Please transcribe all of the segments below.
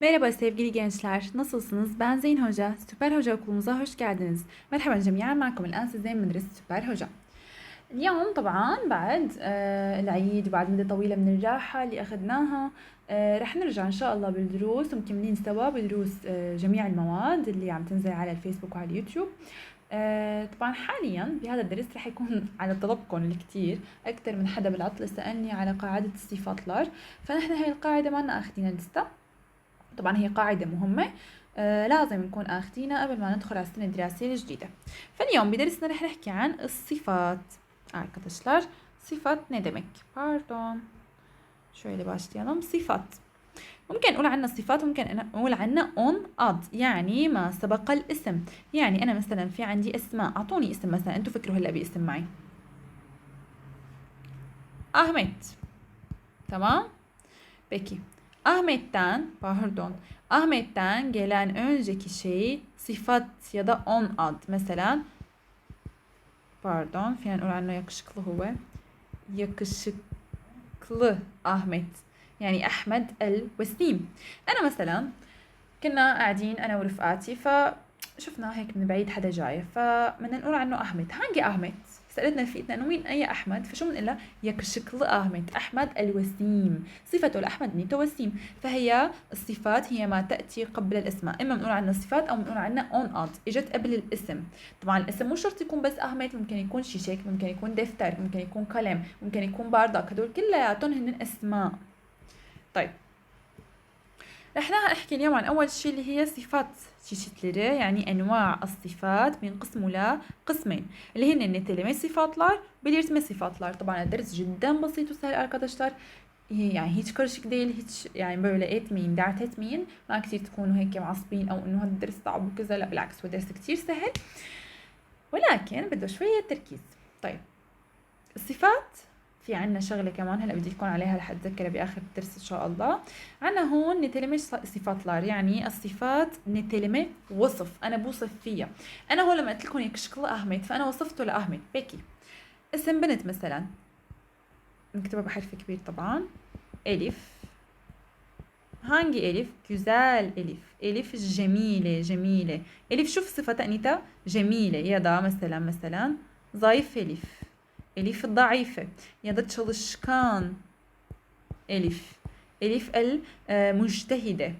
Merhaba sevgili gençler, nasılsınız? Ben Zeyn Hoca, Süper Hoca okulumuza hoş geldiniz. مرحبا جميعا معكم الآن زين مدرسة سوبر هوجا. اليوم طبعا بعد آه، العيد وبعد مدة طويلة من الراحة اللي أخذناها آه، رح نرجع إن شاء الله بالدروس ومكملين سوا بدروس آه، جميع المواد اللي عم تنزل على الفيسبوك وعلى اليوتيوب طبعا حاليا بهذا الدرس رح يكون على طلبكم الكتير أكثر من حدا بالعطلة سألني على قاعدة الصفات لار فنحن هاي القاعدة ما لنا أخذينها لسه طبعا هي قاعدة مهمة آه لازم نكون اخذينها قبل ما ندخل على السنة الدراسية الجديدة. فاليوم بدرسنا رح نحكي عن الصفات. arkadaşlar صفات ne demek pardon. şöyle başlayalım صفات. ممكن نقول عنها صفات ممكن نقول عنها on ad يعني ما سبق الاسم. يعني أنا مثلا في عندي أسماء. أعطوني اسم مثلا. أنتوا فكروا هلأ باسم معي. Ahmet tamam peki Ahmet'ten pardon Ahmet'ten gelen önceki şey sıfat ya da on ad. Mesela pardon نقول عنه yakışıklı هو yakışıklı Ahmet. يعني أحمد الوسيم أنا مثلا كنا قاعدين أنا ورفقاتي فشفنا هيك من بعيد حدا جاي فبدنا نقول عنه أحمد هانجي أحمد سألتنا إنه مين أي أحمد فشو بنقول لها يكشكل أحمد أحمد الوسيم. صفته الأحمد نيته وسيم. فهي الصفات هي ما تأتي قبل الأسماء إما بنقول عنها صفات أو بنقول عنها أون أد إجت قبل الاسم. طبعا الاسم مو شرط يكون بس أحمد ممكن يكون شيشك ممكن يكون دفتر ممكن يكون قلم ممكن يكون باردك هدول كلياتهم هن أسماء. طيب. رح نحكي اليوم عن أول شيء اللي هي صفات çeşitleri yani enva الصفات بينقسموا لقسمين اللي هن niteleme sıfatlar belirtme sıfatlar طبعا الدرس جدا بسيط وسهل arkadaşlar يعني hiç karışık değil hiç yani böyle etmeyin dert etmeyin ما كتير تكونوا هيك معصبين أو إنه هذا الدرس صعب وكذا لا بالعكس هو درس كتير سهل. ولكن بده شوية تركيز. طيب الصفات في عنا شغلة كمان هلأ بدي تكون عليها رح أتذكرها بآخر الدرس إن شاء الله. عنا هون نتلمة صفات لار يعني الصفات نتلمة وصف أنا بوصف فيها. أنا هون لما قلت لكم هيك شكل احمد فأنا وصفته لاحمد بيكي اسم بنت مثلا. نكتبها بحرف كبير طبعا. ألف. هانجي ألف. جزال ألف. ألف جميلة جميلة. ألف شوف صفة أنيتا. جميلة. يدا مثلا مثلا. ضيف ألف. Elif ضعيفة ya da çalışkan Elif Elif el مجتهدة.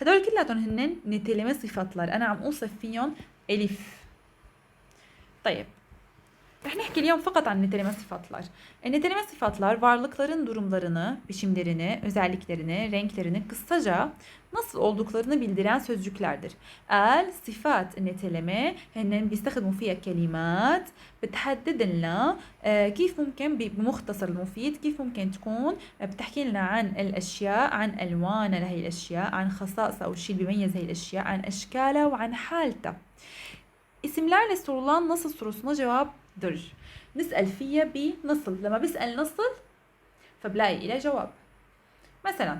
هدول كلاتهم هن نتلمة صفاتlar أنا عم أوصف فيهم ألف طيب. Rح nehki اليوم fakat an niteleme sıfatlar. E, niteleme sıfatlar varlıkların durumlarını, biçimlerini, özelliklerini, renklerini kısaca nasıl olduklarını bildiren sözcüklerdir. El sıfat niteleme هن بيستخدموا فيها كلمات بتحدد لنا كيف ممكن بمختصر المفيد كيف ممكن تكون بتحكي لنا عن الاشياء عن الوان لهي الاشياء عن خصائص او الشيء اللي بيميز هي الاشياء عن اشكالها وعن حالتها isimlerle sorulan nasıl sorusuna cevap در نسأل فيها بنصل. لما بسأل نصل فبلاقي إلى جواب. مثلا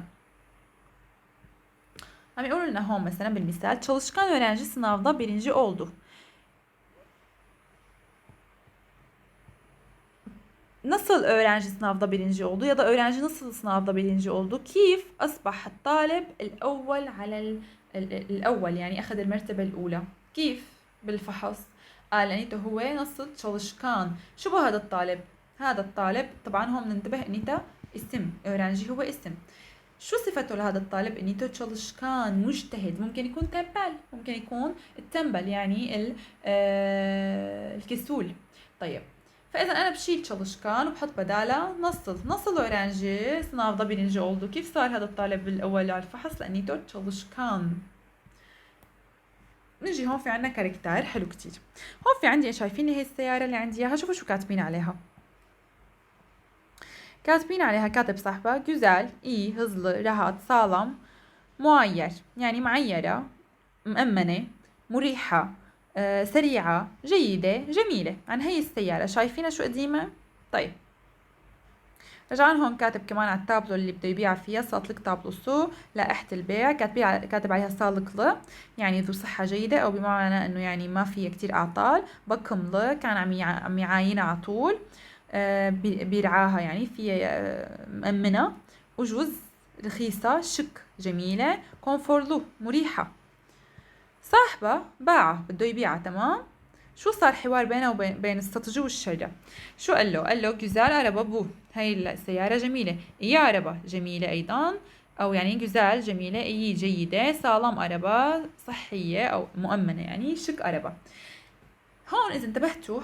عم يقولوا لنا هون مثلا بالمثال çalışkan öğrenci sınavda birinci oldu. Nasıl öğrenci sınavda birinci oldu ya da öğrenci nasıl sınavda birinci oldu? كيف أصبح الطالب الأول على الأول؟ يعني أخذ المرتبة الأولى. كيف؟ بالفحص. لأنيته هو نص çalışkan شو هذا الطالب؟ هذا الطالب طبعا هون ننتبه انيتا اسم. öğrenci هو اسم. شو صفته لهذا الطالب؟ انيته çalışkan مجتهد. ممكن يكون تنبل. ممكن يكون التنبل يعني الكسول. طيب. فإذا أنا بشيل çalışkan وبحط بدالها نصل نصل öğrenci sınavda birinci oldu كيف صار هذا الطالب الأول على الفحص لأنيته çalışkan نجي هون في عنا كاركتر حلو كتير. هون في عندي شايفين هي السيارة اللي عندي إياها. شوفوا شو كاتبين عليها. كاتبين عليها كاتب صاحبة güzel, iyi, hızlı, rahat, sağlam, muayyer يعني معيرة مأمنة مريحة سريعة جيدة جميلة. عن هي السيارة. شايفينها شو قديمة؟ طيب. رجعان هون كاتب كمان على التابلو اللي بده يبيع فيها ساطلق تابلوسو لائحة البيع. كاتب كاتب عليها سالقلة يعني ذو صحة جيدة أو بمعنى إنه يعني ما فيها كتير أعطال. بكملة كان عم عم يعاينها على طول. آه بيرعاها يعني فيها آه، مأمنة وجوز رخيصة شك جميلة كونفورلو مريحة. صاحبة باعة بده يبيعها تمام؟ شو صار حوار بينه وبين بين السطجي والشرة شو قال له؟ قال له جزال عربة بو هاي السيارة جميلة. إي عربة جميلة أيضا أو يعني جزال جميلة. إي جيدة سالم عربة صحية أو مؤمنة يعني شك عربة. هون إذا انتبهتوا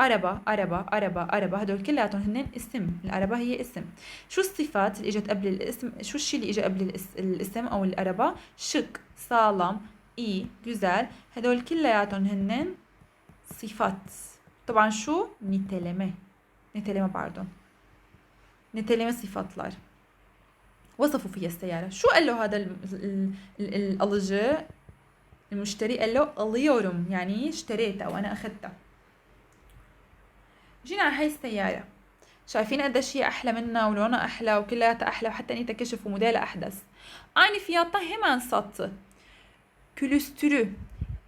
عربة عربة عربة عربة هدول كلياتهم هن اسم العربة هي اسم. شو الصفات اللي إجت قبل الاسم؟ شو الشيء اللي اجى قبل الاسم أو العربة؟ شك صالم إي جزال. هدول كلياتهم هن صفات. طبعا شو؟ نيتلمة نيتلمة باردون صفات لار وصفوا فيها السيارة. شو قال له هذا الألجة المشتري قال له اليورم يعني اشتريتها أو أنا اخذتها جينا على هاي السيارة. شايفين قديش هي أحلى منا ولونها أحلى وكلياتها أحلى وحتى إني كشف وموديلها أحدث. Aynı fiyatta hemen sattı. Külüstürü.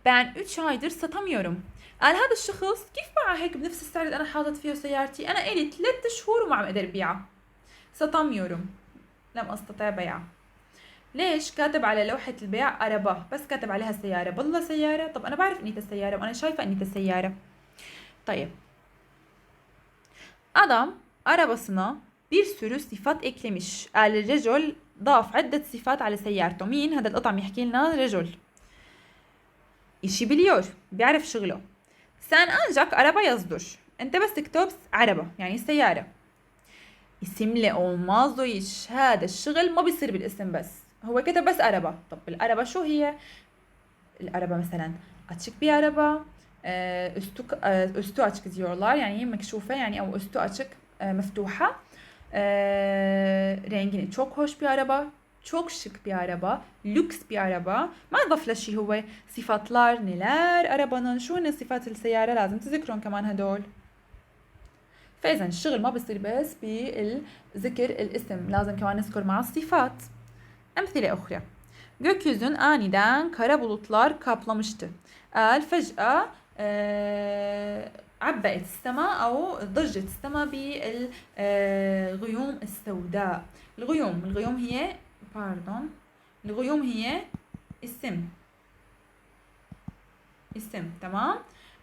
Ben 3 aydır satamıyorum. قال هذا الشخص كيف باع هيك بنفس السعر اللي أنا حاطط فيه سيارتي؟ أنا إلي ثلاث شهور وما عم أقدر بيعها satamıyorum لم أستطع بيعها ليش؟ كاتب على لوحة البيع أربا بس كاتب عليها سيارة بالله سيارة طب أنا بعرف إني السيارة وأنا شايفة إني السيارة طيب. Adam arabasına bir sürü sıfat eklemiş. الرجل ضاف عدة صفات على سيارته. مين؟ هذا القطع يحكي لنا رجل işi biliyor بيعرف شغله. sen ancak araba yazdır أنت بس تكتب عربة يعني سيارة isimle olmaz o iş هذا الشغل ما بيصير بالاسم بس هو كتب بس araba طب العربة شو هي العربة مثلا açık bir araba üstü üstü açık diyorlar yani mekşufe yani او üstü açık meftuha rengini çok hoş bir araba çok şık bir araba, lüks bir araba. ما ضف لشي هو صفاتlar neler arabanın شو هن صفات السيارة لازم تذكرون كمان هدول فإذا الشغل ما بصير بس بالذكر الاسم لازم كمان نذكر مع الصفات أمثلة أخرى Gökyüzün aniden kara bulutlar kaplamıştı. قال فجأة عبأت السماء أو ضجت السماء بالغيوم السوداء الغيوم الغيوم هي باردون الغيوم هي اسم اسم تمام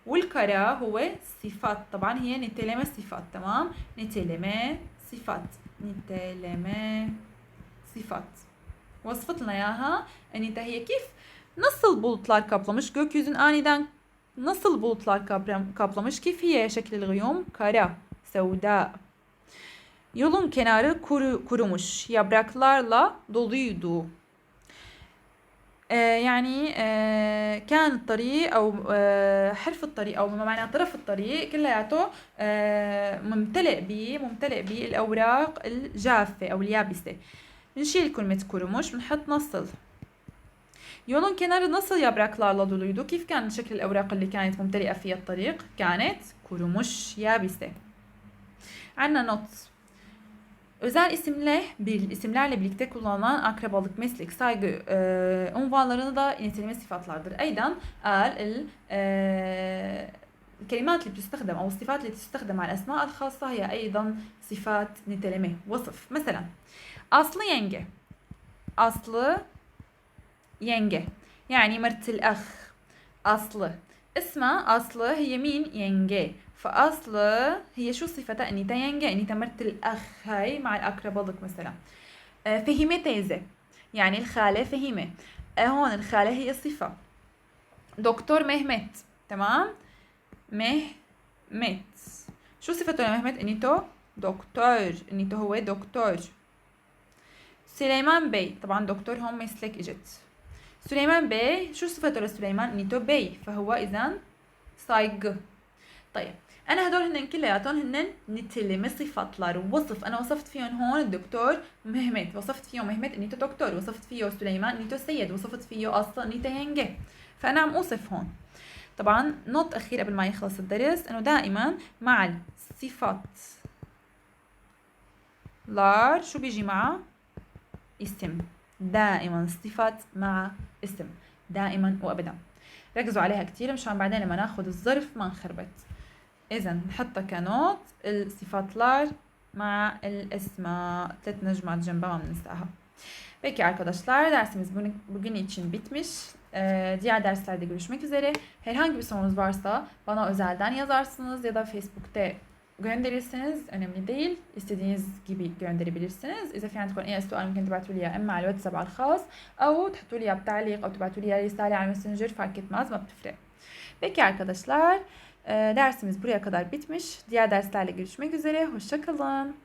والكرا هو صفات طبعا هي نتلمة صفات تمام نتلمة صفات نتلمة صفات وصفت لنا اياها ان هي كيف Nasıl bulutlar kaplamış? Gökyüzün aniden nasıl bulutlar kaplamış? Kifiye şekil gıyum kara, sevda. Yolun kenarı kuru, kurumuş. Yapraklarla doluydu. يعني كان الطريق أو حرف الطريق أو بما معنى طرف الطريق كلياته ممتلئ ب ممتلئ بالأوراق الجافة أو اليابسة بنشيل كلمة كرمش بنحط نصل Yolun kenarı nasıl yapraklarla doluydu? كيف كان شكل الأوراق اللي كانت ممتلئة في الطريق؟ كانت kurumuş yabise. عنا not. Özel isimle bir isimlerle birlikte kullanılan akrabalık, meslek, saygı e, unvanlarını da niteleme sıfatlardır. أيضا قال ال الكلمات اللي بتستخدم أو الصفات اللي تستخدم على الأسماء الخاصة هي أيضا صفات نتلمة وصف مثلا أصل ينجة أصل ينجة يعني مرت الأخ أصل اسمها أصل هي مين؟ ينجة فأصل هي شو صفتها؟ أنيتا ينجة أنيتا مرت الأخ هاي مع الأقرب مثلا. آه، فهمة تيزة. يعني الخالة فهمة آه، هون الخالة هي صفة دكتور مهمت. تمام؟ مهمت. شو صفته مهمت انيتو دكتور. انيتو هو دكتور. سليمان بي. طبعا دكتور هون مسلك إجت. سليمان بي شو صفته لسليمان؟ نيتو بي فهو اذا صايغ طيب أنا هدول هن كلياتهم هن نتلمة صفاتlar وصف أنا وصفت فيهم هون الدكتور مهمت. وصفت فيه مهمت نيتو دكتور. وصفت فيه سليمان نيتو سيد. وصفت فيه أصلا نيتو ينجي فأنا عم أوصف هون. طبعا نوت أخير قبل ما يخلص الدرس إنه دائما مع الصفات لار شو بيجي معه؟ اسم. دائما صفات مع اسم دائما وابدا ركزوا عليها كتير مشان بعدين لما ناخذ الظرف ما نخربط اذا نحطها كنوت الصفات لار مع الاسماء ثلاث نجمات جنبها ما بننساها Peki arkadaşlar dersimiz bugün, bugün için bitmiş. Ee, diğer derslerde görüşmek üzere. Herhangi bir sorunuz varsa bana özelden yazarsınız ya da Facebook'ta gönderirsiniz. Önemli değil. İstediğiniz gibi gönderebilirsiniz. إذا في عندكم أي سؤال ممكن تبعتوا لي يا إما على الواتساب على الخاص أو تحطوا لي بتعليق أو تبعتوا لي رسالة على الماسنجر fark etmez ما بتفرق. Peki arkadaşlar dersimiz buraya kadar bitmiş. Diğer derslerle görüşmek üzere. Hoşçakalın.